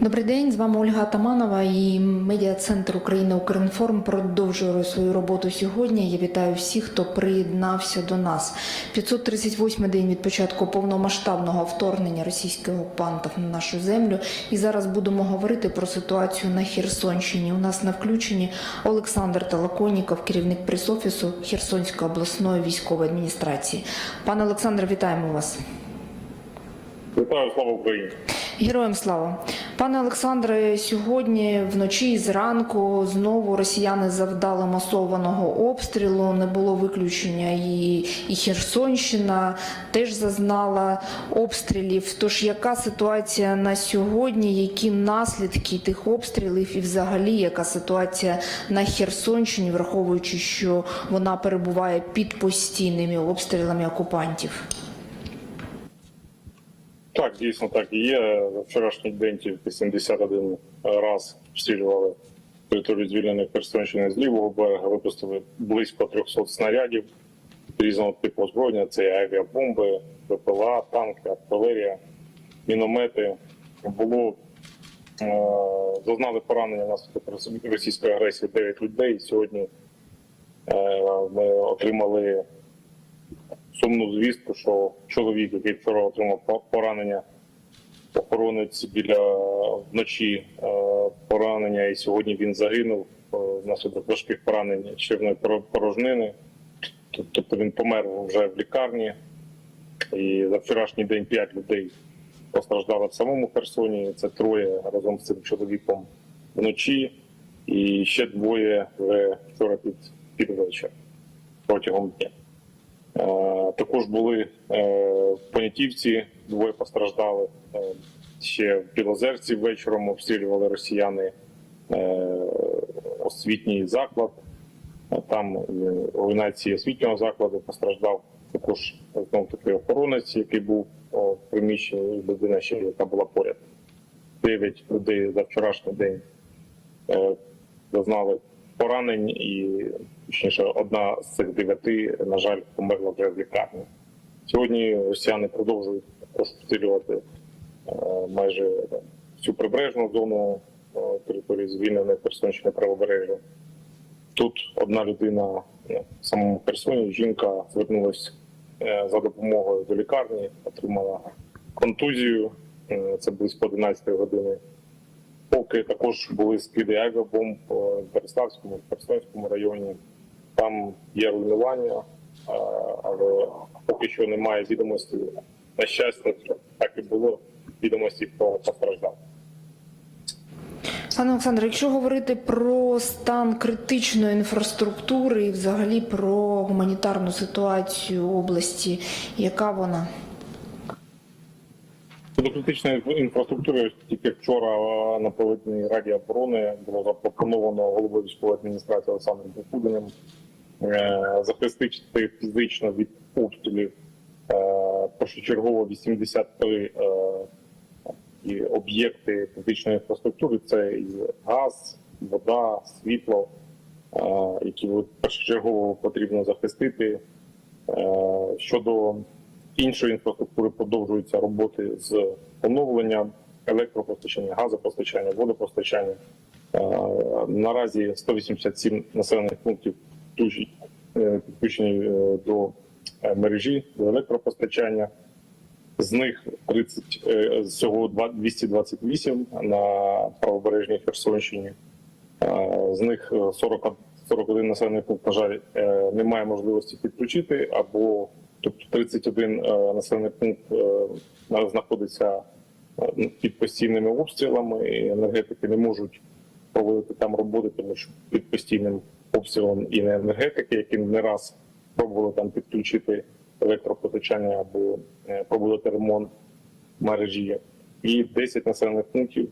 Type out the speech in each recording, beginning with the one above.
Добрий день, з вами Ольга Атаманова і медіа-центр України Укрінформ продовжує свою роботу сьогодні. Я вітаю всіх, хто приєднався до нас. 538 день від початку повномасштабного вторгнення російських окупантів на нашу землю. І зараз будемо говорити про ситуацію на Херсонщині. У нас на включенні Олександр Талаконіков, керівник пресофісу Херсонської обласної військової адміністрації. Пане Олександр, вітаємо вас. Вітаю, слава Україні. Героям слава, пане Олександре. Сьогодні вночі зранку знову росіяни завдали масованого обстрілу. Не було виключення, і, і Херсонщина теж зазнала обстрілів. Тож яка ситуація на сьогодні? Які наслідки тих обстрілів, і взагалі яка ситуація на Херсонщині, враховуючи, що вона перебуває під постійними обстрілами окупантів? Так, дійсно так і є. Вчорашній день тільки 71 раз обстрілювали територію звільненої Херсонщини з лівого берега, випустили близько 300 снарядів різного типу озброєння. Це авіабомби, ВПЛА, танки, артилерія, міномети. Було е, зазнали поранення внаслідок російської агресії 9 людей. Сьогодні е, ми отримали сумну звістку, що чоловік, який вчора отримав поранення, охоронець біля вночі е, поранення, і сьогодні він загинув е, внаслідок важких поранень червної порожнини. Тобто він помер вже в лікарні. І за вчорашній день п'ять людей постраждали в самому Херсоні. Це троє разом з цим чоловіком вночі, і ще двоє вже вчора під, під вечір протягом дня. Е, Також були е, Понятівці, двоє постраждали. Е, Ще в Білозерці вечором обстрілювали росіяни освітній заклад. Там руйнації освітнього закладу постраждав також знову таки охоронець, який був в приміщенні, людина ще, яка була поряд. Дев'ять людей за вчорашній день зазнали поранень, і точніше, одна з цих дев'яти, на жаль, померла вже в лікарні. Сьогодні росіяни продовжують також обстрілювати е, майже всю прибережну зону е, території звільненої Херсонщини правобережжя. Тут одна людина е, в самому Херсоні, жінка звернулася е, за допомогою до лікарні, отримала контузію. Це близько 11 години поки також були скиди авіабомб е, в Береславському, в Херсонському районі. Там є руйнування, е, але поки що немає відомості. На щастя, так і було відомості про постраждалих. Пане Олександре, якщо говорити про стан критичної інфраструктури і взагалі про гуманітарну ситуацію області, яка вона? Щодо критичної інфраструктури, тільки вчора е, на Палатній раді оборони було запропоновано головою військової адміністрації Олександром Покудиним е, захистити фізично від обстрілів е, першочергово 83 е, об'єкти критичної інфраструктури. Це і газ, вода, світло, які першочергово потрібно захистити. Щодо іншої інфраструктури продовжуються роботи з оновлення електропостачання, газопостачання, водопостачання. Е, Наразі 187 населених пунктів е, підключені е, до мережі, до електропостачання. З них 30, е, всього два- 228 на правобережній Херсонщині. З них е, 40, 41 населений пункт, на жаль, немає можливості підключити, або тобто 31 е, населений пункт е, на- знаходиться е, під постійними обстрілами, і енергетики не можуть проводити там роботи, тому що під постійним обстрілом і не енергетики, які не раз пробували там підключити електропостачання або е, проводити ремонт мережі, і 10 населених пунктів,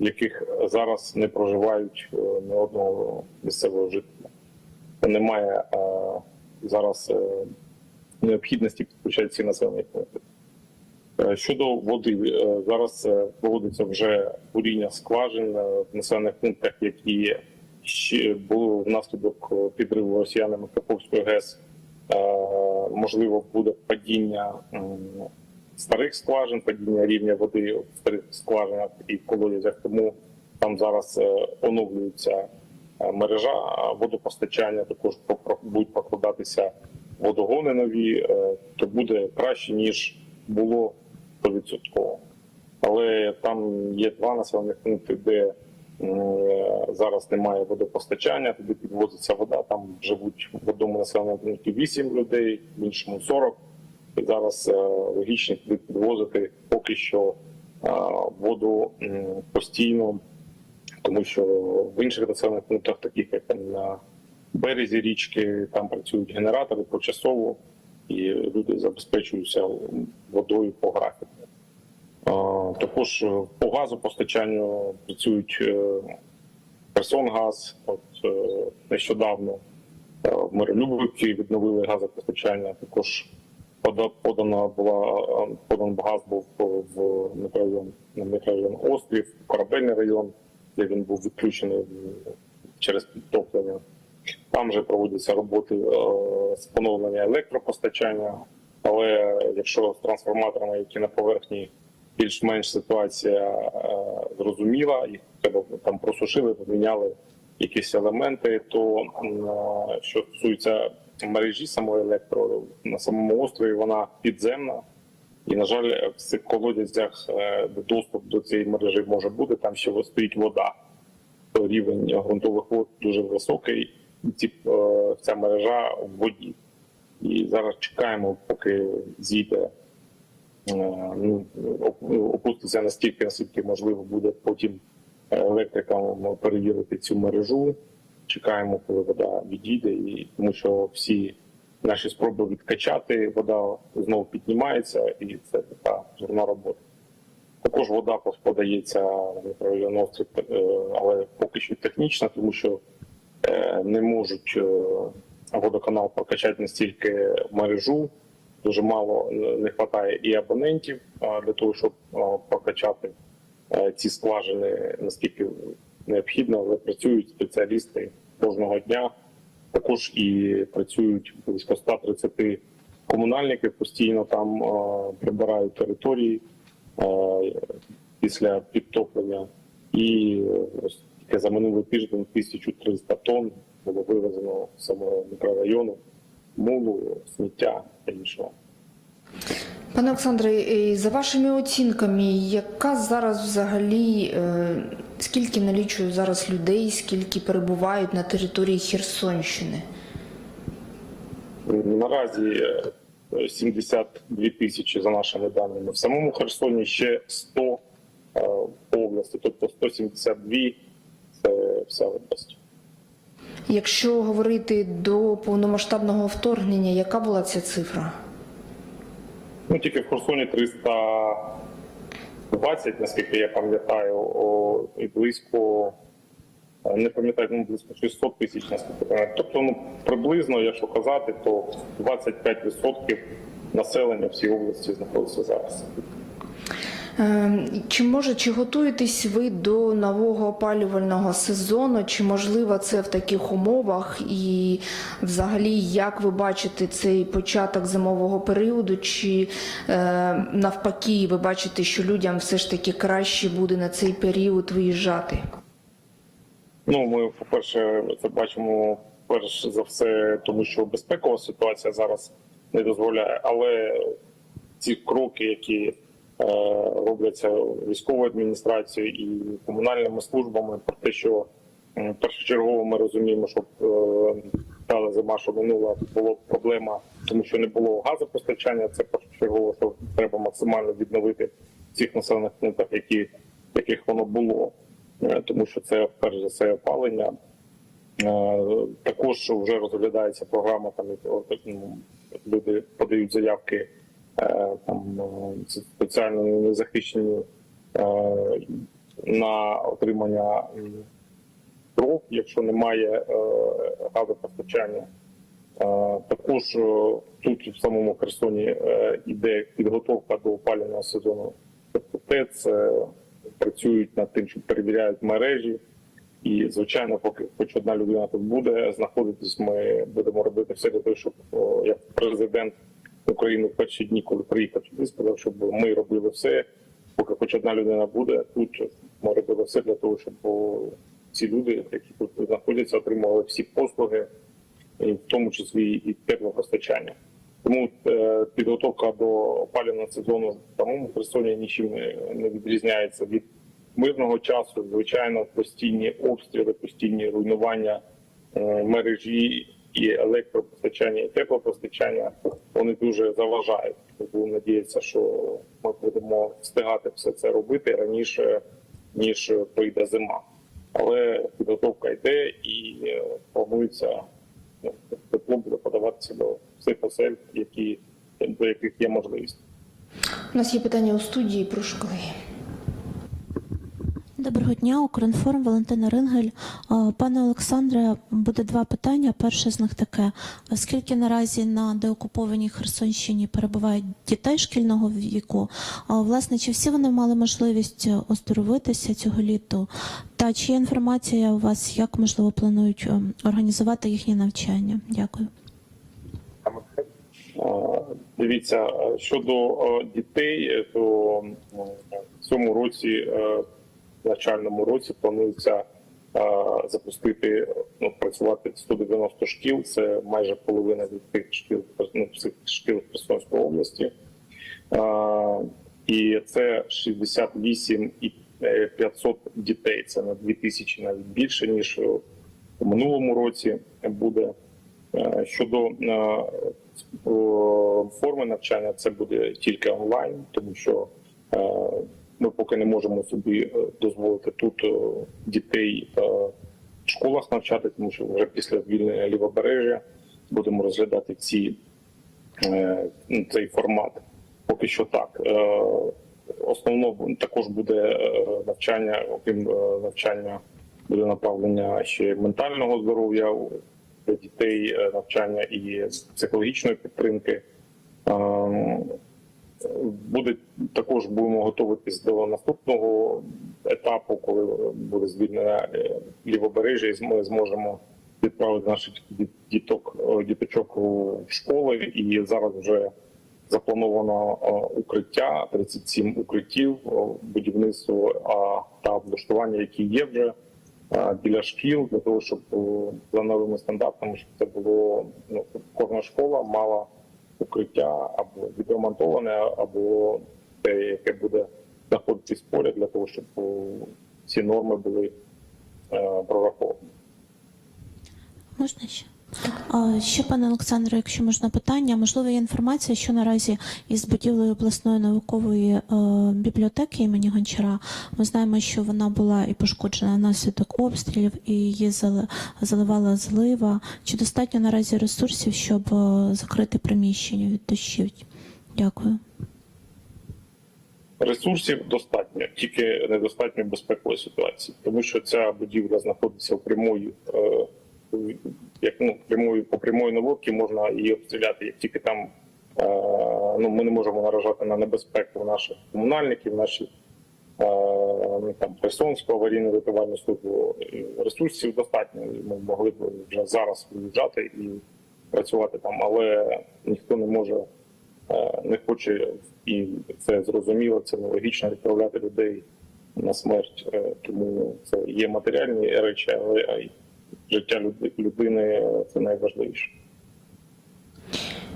в яких зараз не проживають е, ні одного місцевого жителя. Немає е, зараз е, необхідності підключати ці населені пункти. Е, Щодо води, е, зараз е, проводиться вже буріння скважин в населених пунктах, які були внаслідок підриву росіянами Каховської ГЕС. Можливо, буде падіння старих скважин, падіння рівня води в старих скважинах і в колодязях. Тому там зараз оновлюється мережа водопостачання. Також будуть покладатися водогони нові, е, то буде краще ніж було 100%. Але там є два населених пункти, де е, зараз немає водопостачання, туди підвозиться вода. Там живуть в одному населеному пункті 8 людей, в іншому 40. І зараз е, логічно туди підвозити поки що воду постійно, тому що в інших населених пунктах, таких як на березі річки, там працюють генератори почасово, і люди забезпечуються водою по графіку. Також е, по газопостачанню працюють е, Херсонгаз. От е, нещодавно в Миролюбівці відновили газопостачання. Також подана була подан газ був в мікрорайон на мікрорайон Острів, корабельний район, де він був відключений через підтоплення. Там вже проводяться роботи е, з поновлення електропостачання. Але якщо з трансформаторами, які на поверхні більш-менш ситуація е, зрозуміла, їх треба там просушили, поміняли якісь елементи, то е, що стосується мережі самої електро на самому острові, вона підземна. І, на жаль, в цих колодязях доступ до цієї мережі може бути, там ще стоїть вода. Рівень ґрунтових вод дуже високий, ці, е, ця мережа в воді. І зараз чекаємо, поки зійде, е, ну, опуститься настільки, наскільки можливо буде потім електрикам перевірити цю мережу. Чекаємо, коли вода відійде, і тому що всі наші спроби відкачати, вода знову піднімається, і це така жирна робота. Також вода подається на мікрорайон е, але поки що технічна, тому що не можуть е, водоканал прокачати настільки мережу. Дуже мало е, не вистачає і абонентів е, для того, щоб е, прокачати е, ці скважини наскільки необхідно, але працюють спеціалісти кожного дня. Також і працюють близько 130 комунальників, постійно там е, прибирають території е, після підтоплення. І тільки за минулий тиждень 1300 тонн було вивезено з самого мікрорайону мулу, сміття та іншого. Пане Олександре, е, за вашими оцінками, яка зараз взагалі е, скільки налічує зараз людей, скільки перебувають на території Херсонщини? Наразі е, 72 тисячі за нашими даними. В самому Херсоні ще 100 е, області, тобто 172 вся. Якщо говорити до повномасштабного вторгнення, яка була ця цифра? Ну тільки в Херсоні 320, наскільки я пам'ятаю, і близько е, не пам'ятаю, ну близько 600 тисяч, наскільки пам'ятаю. Тобто, ну приблизно, якщо казати, то 25% населення в цій області знаходиться зараз. Е, Чи може чи готуєтесь ви до нового опалювального сезону? Чи можливо це в таких умовах? І взагалі, як ви бачите цей початок зимового періоду? Чи е, навпаки, ви бачите, що людям все ж таки краще буде на цей період виїжджати? Ну, ми, по-перше, це бачимо перш за все, тому що безпекова ситуація зараз не дозволяє. Але ці кроки, які робляться військовою адміністрацією і комунальними службами, про те, що першочергово ми розуміємо, що е, та зима, що минула, була проблема, тому що не було газопостачання. Це першочергово, що треба максимально відновити в цих населених пунктах, які яких воно було. Е, тому що це перш за все опалення. Е, Також вже розглядається програма. Там люди подають заявки е, там е, спеціально незахищені е, на отримання дров, якщо немає е, газопостачання. Е, Також е, тут в самому Херсоні е, іде підготовка до опалювального сезону. Тобто ТЕЦ е, працюють над тим, що перевіряють мережі. І звичайно, поки хоч одна людина тут буде знаходитись, ми будемо робити все для того, щоб як президент Україну в перші дні, коли приїхав сюди, сказав, щоб ми робили все, поки хоч одна людина буде тут. Ми робили все для того, щоб ці люди, які тут знаходяться, отримували всі послуги, в тому числі і теплопостачання. Тому е, підготовка до опалювального сезону в самому Херсоні нічим не, відрізняється від мирного часу. Звичайно, постійні обстріли, постійні руйнування е, мережі і електропостачання, і теплопостачання вони дуже заважають. Будемо надіятися, що ми будемо встигати все це робити раніше ніж прийде зима. Але підготовка йде і е, планується ну, тепло буде подаватися до всіх осель, які до яких є можливість. У нас є питання у студії. Прошу колеги. Доброго дня, Укрінформ, Валентина Рингель. Пане Олександре, буде два питання. Перше з них таке: скільки наразі на деокупованій Херсонщині перебувають дітей шкільного віку? Власне, чи всі вони мали можливість оздоровитися цього літу? Та чи є інформація у вас, як можливо планують ем, організувати їхнє навчання? Дякую. Дивіться, щодо е, дітей, е, то в цьому році, е, навчальному році, планується запустити ну, працювати 190 шкіл. Це майже половина від тих шкіл ну, всіх шкіл Херсонської області. І це 68 і е, 500 дітей. Це на 2 тисячі навіть більше ніж у минулому році буде. Щодо форми навчання, це буде тільки онлайн, тому що ми поки не можемо собі е, дозволити тут е, дітей е, в школах навчати, тому що вже після звільнення лівобережжя будемо розглядати ці, ну, цей формат. Поки що так. Основно також буде навчання, окрім навчання, буде направлення ще ментального здоров'я для дітей, навчання і психологічної підтримки. Буде також будемо готуватись до наступного етапу, коли буде звільнення е, лівобережжя, і ми зможемо відправити наших діток е, діточок у школи. І зараз вже заплановано е, укриття, 37 укриттів, будівництво та облаштування, які є вже біля шкіл, для того, щоб за новими стандартами, щоб це було ну, кожна школа мала укриття або відремонтоване, або те, яке буде знаходитись поряд, для того, щоб е, ці норми були е, прораховані. Можна ще? Ще, пане Олександре, якщо можна питання, можливо, є інформація, що наразі із будівлею обласної наукової е, бібліотеки імені Гончара. Ми знаємо, що вона була і пошкоджена внаслідок обстрілів, і її заливала злива. Чи достатньо наразі ресурсів, щоб е, закрити приміщення від дощів? Дякую. Ресурсів достатньо, тільки недостатньо безпекової ситуації, тому що ця будівля знаходиться в прямої, е, як ну прямої по прямої наводки можна її обстріляти, як тільки там е, ну ми не можемо наражати на небезпеку наших комунальників, наші е, ну, там Херсонську аварійну рятувальну службу. Ресурсів достатньо. Ми могли б вже зараз виїжджати і працювати там, але ніхто не може е, не хоче, і це зрозуміло, це нелогічно відправляти людей на смерть. Е, Тому це є матеріальні речі, але життя люд- людини е, це найважливіше.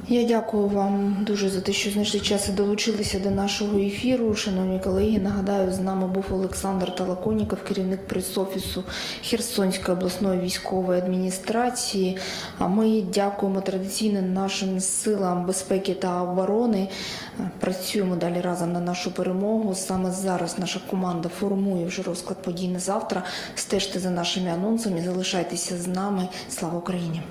Я дякую вам дуже за те, що знайшли час і долучилися до нашого ефіру. Шановні колеги, нагадаю, з нами був Олександр Талаконіков, керівник прес-офісу Херсонської обласної військової адміністрації. А ми дякуємо традиційно нашим силам безпеки та оборони. Працюємо далі разом на нашу перемогу. Саме зараз наша команда формує вже розклад подій на завтра. Стежте за нашими анонсами, залишайтеся з нами. Слава Україні!